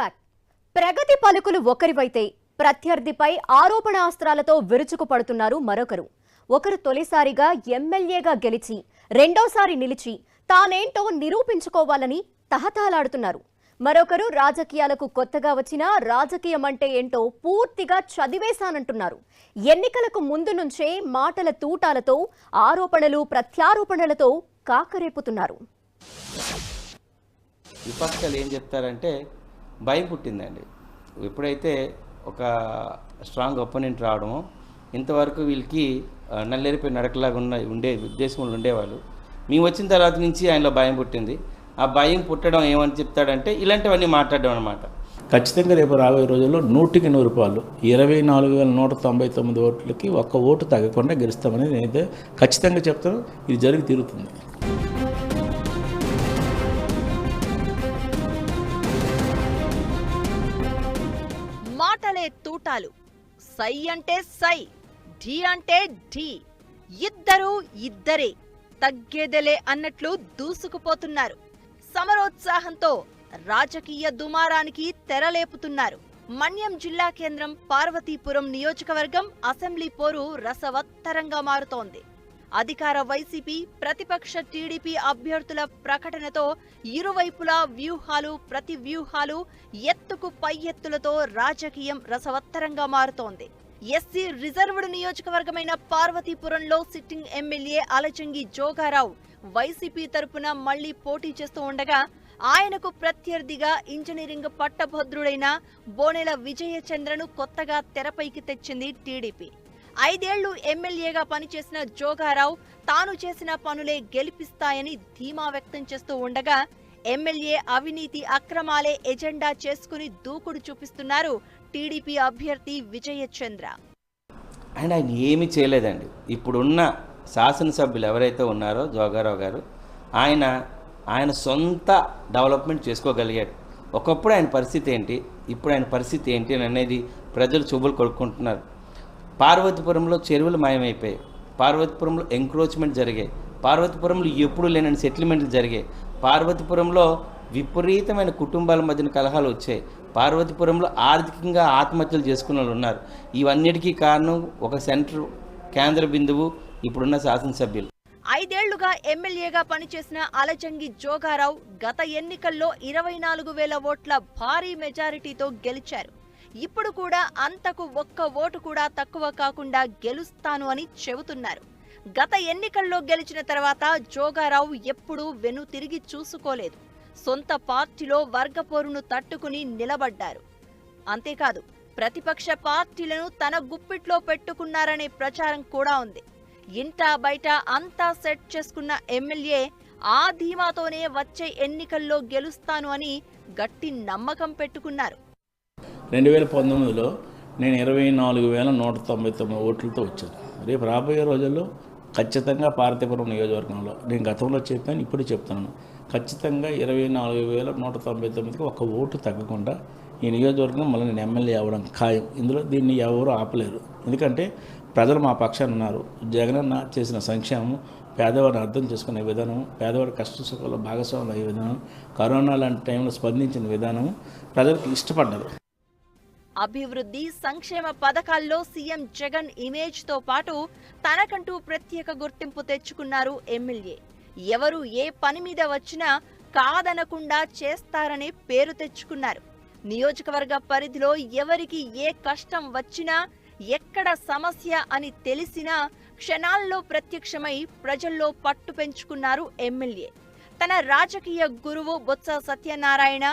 Back ప్రగతి పలుకులు ఒకరివైతే ప్రత్యర్థిపై ఆరోపణాస్త్రాలతో విరుచుకుపడుతున్నారు మరొకరు. ఒకరు తొలిసారిగా ఎమ్మెల్యేగా గెలిచి రెండోసారి నిలిచి తానేంటో నిరూపించుకోవాలని తహతహలాడుతున్నారు మరొకరు రాజకీయాలకు కొత్తగా వచ్చినా రాజకీయం అంటే ఏంటో పూర్తిగా చదివేశానంటున్నారు. ఎన్నికలకు ముందు నుంచే మాటల తూటాలతో ఆరోపణలు ప్రత్యారోపణలతో కాకరేపుతున్నారు. విపక్షాలు ఏం చెప్తారంటే భయం పుట్టిందండి. ఎప్పుడైతే ఒక స్ట్రాంగ్ ఒపోనెంట్ రావడమో ఇంతవరకు వీళ్ళకి నల్లేరిపోయి నడకలాగా ఉన్న ఉండే ఉద్దేశంలో ఉండేవాళ్ళు. మేము వచ్చిన తర్వాత నుంచి ఆయనలో భయం పుట్టింది. ఆ భయం పుట్టడం ఏమని చెప్తాడంటే ఇలాంటివన్నీ మాట్లాడడం అనమాట ఖచ్చితంగా రేపు రాబోయే రోజుల్లో నూటికి నూరు రూపాయలు ఇరవై నాలుగు వేల నూట తొంభై తొమ్మిది ఓట్లకి ఒక్క ఓటు తగ్గకుండా గెలుస్తామని నేనైతే ఖచ్చితంగా చెప్తాను. ఇది జరిగి తీరుతుంది. మాటలే తూటాలు. సై అంటే సై ఢీ అంటే ఢీ. ఇద్దరూ ఇద్దరే తగ్గేదెలే అన్నట్లు దూసుకుపోతున్నారు. సమరోత్సాహంతో రాజకీయ దుమారానికి తెరలేపుతున్నారు. మన్యం జిల్లా కేంద్రం పార్వతీపురం నియోజకవర్గం అసెంబ్లీ పోరు రసవత్తరంగా మారుతోంది. అధికార వైసీపీ ప్రతిపక్ష టీడీపీ అభ్యర్థుల ప్రకటనతో ఇరువైపులా వ్యూహాలు ప్రతి వ్యూహాలు ఎత్తుకు పై ఎత్తులతో రాజకీయం రసవత్తరంగా మారుతోంది. ఎస్సీ రిజర్వ్డ్ నియోజకవర్గమైన పార్వతీపురంలో sitting MLA Alachangi Jogarao YCP తరపున మళ్ళీ పోటీ చేస్తూ ఉండగా ఆయనకు ప్రత్యర్థిగా ఇంజనీరింగ్ పట్టభద్రుడైన బోనెల విజయచంద్రను కొత్తగా తెరపైకి తెచ్చింది టీడీపీ. ఐదేళ్ళు ఎమ్మెల్యేగా పనిచేసిన జోగారావు తాను చేసిన పనులే గెలిపిస్తాయని ధీమా వ్యక్తం చేస్తూ ఉండగా ఎమ్మెల్యే అవినీతి అక్రమాలే ఎజెండా చేసుకుని దూకుడు చూపిస్తున్నారు టీడీపీ అభ్యర్థి విజయచంద్ర. అండ్ ఆయన ఏమీ చేయలేదండి. ఇప్పుడున్న శాసనసభ్యులు ఎవరైతే ఉన్నారో జోగారావు గారు ఆయన ఆయన సొంత డెవలప్మెంట్ చేసుకోగలిగాడు. ఒకప్పుడు ఆయన పరిస్థితి ఏంటి ఇప్పుడు ఆయన పరిస్థితి ఏంటి అని అనేది ప్రజలు చూపులు కొడుకుంటున్నారు. పార్వతీపురంలో చెరువులు మాయమైపోయాయి. పార్వతీపురంలో ఎంక్రోచ్మెంట్ జరిగాయి. పార్వతీపురంలో ఎప్పుడు లేనని సెటిల్మెంట్లు జరిగాయి. పార్వతీపురంలో విపరీతమైన కుటుంబాల మధ్యన కలహాలు వచ్చాయి. పార్వతీపురంలో ఆర్థికంగా ఆత్మహత్యలు చేసుకున్న వాళ్ళు ఉన్నారు. ఇవన్నిటికీ కారణం ఒక సెంటర్ కేంద్ర బిందువు ఇప్పుడున్న శాసనసభ్యులు. ఐదేళ్ళుగా ఎమ్మెల్యేగా పనిచేసిన అలచంగి జోగారావు గత ఎన్నికల్లో ఇరవై నాలుగు వేల ఓట్ల భారీ మెజారిటీతో గెలిచారు. ఇప్పుడు కూడా అంతకు ఒక్క ఓటు కూడా తక్కువ కాకుండా గెలుస్తాను అని చెబుతున్నారు. గత ఎన్నికల్లో గెలిచిన తర్వాత జోగారావు ఎప్పుడూ వెను తిరిగి చూసుకోలేదు. సొంత పార్టీలో వర్గపోరును తట్టుకుని నిలబడ్డారు. అంతేకాదు ప్రతిపక్ష పార్టీలను తన గుప్పిట్లో పెట్టుకున్నారనే ప్రచారం కూడా ఉంది. ఇంటా బయట అంతా సెట్ చేసుకున్న ఎమ్మెల్యే ఆ ధీమాతోనే వచ్చే ఎన్నికల్లో గెలుస్తాను అని గట్టి నమ్మకం పెట్టుకున్నారు. రెండు వేల పంతొమ్మిదిలో నేను ఇరవై నాలుగు వేల నూట తొంభై తొమ్మిది ఓట్లతో వచ్చాను. రేపు రాబోయే రోజుల్లో ఖచ్చితంగా పార్వతీపురం నియోజకవర్గంలో నేను గతంలో చెప్పాను ఇప్పుడు చెప్తున్నాను. ఖచ్చితంగా ఇరవై నాలుగు వేల నూట తొంభై తొమ్మిదికి ఒక ఓటు తగ్గకుండా ఈ నియోజకవర్గం మళ్ళీ నేను ఎమ్మెల్యే అవ్వడం ఖాయం. ఇందులో దీన్ని ఎవరు ఆపలేరు. ఎందుకంటే ప్రజలు మా పక్షాన్ని ఉన్నారు. జగనన్న చేసిన సంక్షేమం పేదవాడిని అర్థం చేసుకునే విధానం పేదవాడి కష్ట సుఖాల్లో భాగస్వాములు అయ్యే విధానం కరోనా లాంటి టైంలో స్పందించిన విధానం ప్రజలకు ఇష్టపడ్డారు. అభివృద్ధి సంక్షేమ పథకాల్లో సీఎం జగన్ ఇమేజ్తో పాటు తనకంటూ ప్రత్యేక గుర్తింపు తెచ్చుకున్నారు ఎమ్మెల్యే. ఎవరు ఏ పని మీద వచ్చినా కాదనకుండా చేస్తారనే పేరు తెచ్చుకున్నారు. నియోజకవర్గ పరిధిలో ఎవరికి ఏ కష్టం వచ్చినా ఎక్కడ సమస్య అని తెలిసినా క్షణాల్లో ప్రత్యక్షమై ప్రజల్లో పట్టు పెంచుకున్నారు ఎమ్మెల్యే. తన రాజకీయ గురువు బొత్స సత్యనారాయణ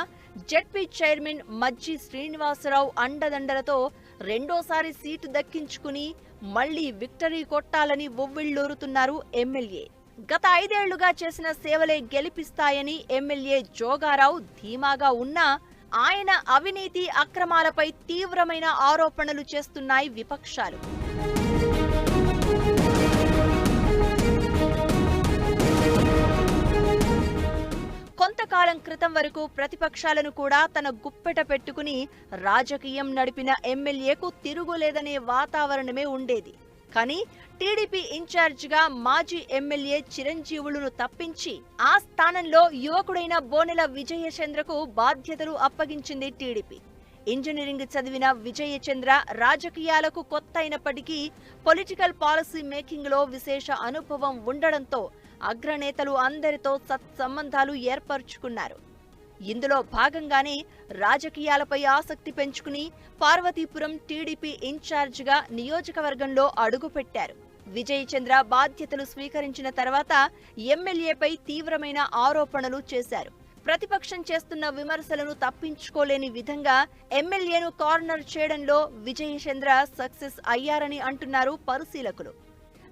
జెడ్పీ చైర్మన్ మజ్జి శ్రీనివాసరావు అండదండలతో రెండోసారి సీటు దక్కించుకుని మళ్ళీ విక్టరీ కొట్టాలని ఒవ్విళ్ళూరుతున్నారు ఎమ్మెల్యే. గత ఐదేళ్ళుగా చేసిన సేవలే గెలిపిస్తాయని ఎమ్మెల్యే జోగారావు ధీమాగా ఉన్నా ఆయన అవినీతి అక్రమాలపై తీవ్రమైన ఆరోపణలు చేస్తున్నాయి విపక్షాలు. కొంతకాలం క్రితం వరకు ప్రతిపక్షాలను కూడా తన గుప్పెట పెట్టుకుని రాజకీయం నడిపిన ఎమ్మెల్యేకు తిరుగులేదనే వాతావరణమే ఉండేది. కానీ టీడీపీ ఇన్ఛార్జిగా మాజీ ఎమ్మెల్యే చిరంజీవులను తప్పించి ఆ స్థానంలో యువకుడైన బోనెల విజయచంద్రకు బాధ్యతలు అప్పగించింది టీడీపీ. ఇంజనీరింగ్ చదివిన విజయచంద్ర రాజకీయాలకు కొత్త అయినప్పటికీ పొలిటికల్ పాలసీ మేకింగ్లో విశేష అనుభవం ఉండడంతో అగ్రనేతలు అందరితో సత్సంబంధాలు ఏర్పరచుకున్నారు. ఇందులో భాగంగానే రాజకీయాలపై ఆసక్తి పెంచుకుని పార్వతీపురం టీడీపీ ఇన్ఛార్జిగా నియోజకవర్గంలో అడుగుపెట్టారు. విజయచంద్ర బాధ్యతలు స్వీకరించిన తర్వాత ఎమ్మెల్యేపై తీవ్రమైన ఆరోపణలు చేశారు. ప్రతిపక్షం చేస్తున్న విమర్శలను తప్పించుకోలేని విధంగా ఎమ్మెల్యేను కార్నర్ చేయడంలో విజయచంద్ర సక్సెస్ అయ్యారని అంటున్నారు పరిశీలకులు.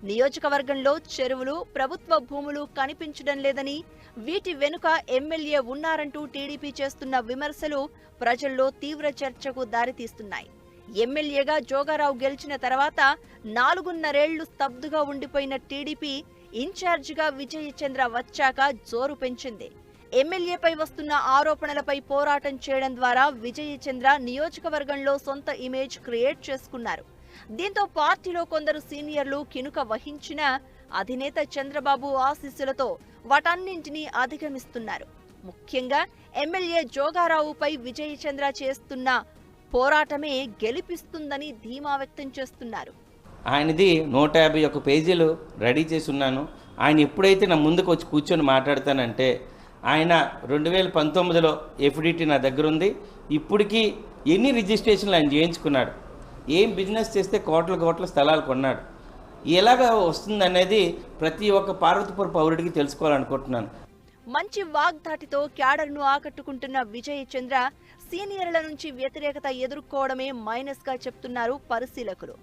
నియోజకవర్గంలో చెరువులు ప్రభుత్వ భూములు కనిపించడం లేదని వీటి వెనుక ఎమ్మెల్యే ఉన్నారంటూ టీడీపీ చేస్తున్న విమర్శలు ప్రజల్లో తీవ్ర చర్చకు దారితీస్తున్నాయి. ఎమ్మెల్యేగా జోగారావు గెలిచిన తర్వాత నాలుగున్నరేళ్ళు స్తబ్దుగా ఉండిపోయిన టీడీపీ ఇన్ఛార్జిగా విజయచంద్ర వచ్చాక జోరు పెంచింది. ఎమ్మెల్యేపై వస్తున్న ఆరోపణలపై పోరాటం చేయడం ద్వారా విజయచంద్ర నియోజకవర్గంలో సొంత ఇమేజ్ క్రియేట్ చేసుకున్నారు. దీంతో పార్టీలో కొందరు సీనియర్లు కినుక వహించిన అధినేత చంద్రబాబు ఆశీస్సులతో వాటన్నింటినీ అధిగమిస్తున్నారు. ముఖ్యంగా ఎమ్మెల్యే జోగారావుపై విజయచంద్ర చేస్తున్న పోరాటమే గెలిపిస్తుందని ధీమా వ్యక్తం చేస్తున్నారు. ఆయనది నూట యాభై ఒక్క పేజీలు రెడీ చేసి ఉన్నాను. ఆయన ఎప్పుడైతే నా ముందుకు వచ్చి కూర్చొని మాట్లాడతానంటే ఆయన రెండు వేల పంతొమ్మిదిలో ఎఫ్డిటి నా దగ్గర ఉంది ఇప్పటికీ ఎన్ని రిజిస్ట్రేషన్లు ఆయన చేయించుకున్నాడు? ఏం బిజినెస్ చేస్తే కోట్ల కోట్ల స్థలాలు కొన్నాడు. ఎలాగ వస్తుందనేది ప్రతి ఒక్క పార్వతీపుర పౌరుడికి తెలుసుకోవాలనుకుంటున్నాను. మంచి వాగ్దాటితో క్యాడర్ను ఆకట్టుకుంటున్న విజయ్ చంద్ర సీనియర్ల నుంచి వ్యతిరేకత ఎదుర్కోవడమే మైనస్గా చెప్తున్నారు పరిశీలకులు.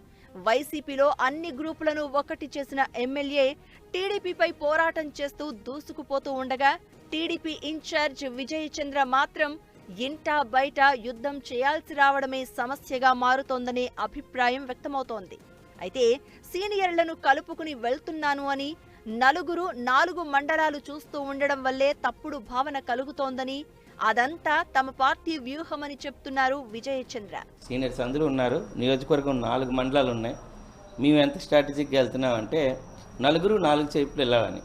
వైసీపీలో అన్ని గ్రూపులను ఒకటి చేసిన ఎమ్మెల్యే టీడీపీపై పోరాటం చేస్తూ దూసుకుపోతూ ఉండగా టీడీపీ ఇన్ఛార్జ్ విజయ్ చంద్ర మాత్రం ఇంటా బయట యుద్ధం చేయాల్సి రావడమే సమస్యగా మారుతోందనే అభిప్రాయం వ్యక్తమవుతోంది. అయితే సీనియర్లను కలుపుకుని వెళ్తున్నాను అని నలుగురు నాలుగు మండలాలు చూస్తూ ఉండడం వల్లే తప్పుడు భావన కలుగుతోందని అదంతా తమ పార్టీ వ్యూహమని చెప్తున్నారు విజయచంద్ర. సీనియర్స్ అందరూ ఉన్నారు. నియోజకవర్గం నాలుగు మండలాలు ఉన్నాయి. మేము ఎంత స్ట్రాటజిక్గా వెళ్తున్నామంటే నలుగురు నాలుగు చేపులు వెళ్ళాలని.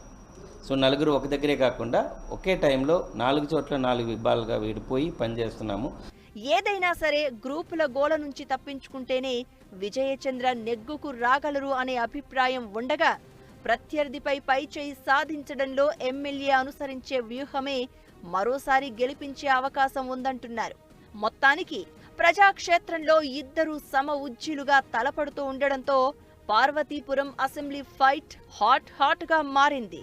సో నలుగురు ఒక దగ్గరే కాకుండా ఒకే టైంలో నాలుగు చోట్ల నాలుగు విభాగాలుగా విడిపోయి పనిచేస్తున్నాము. ఏదైనా సరే గ్రూపుల గోల నుంచి తప్పించుకుంటేనే విజయచంద్ర నెగ్గుకు రాగలరు అనే అభిప్రాయం ఉండగా ప్రత్యర్థిపై పైచేయి సాధించడంలో ఎమ్మెల్యే అనుసరించే వ్యూహమే మరోసారి గెలిపించే అవకాశం ఉందంటున్నారు. మొత్తానికి ప్రజాక్షేత్రంలో ఇద్దరు సమ ఉజ్జీలుగా తలపడుతూ ఉండడంతో పార్వతీపురం అసెంబ్లీ ఫైట్ హాట్ హాట్గా మారింది.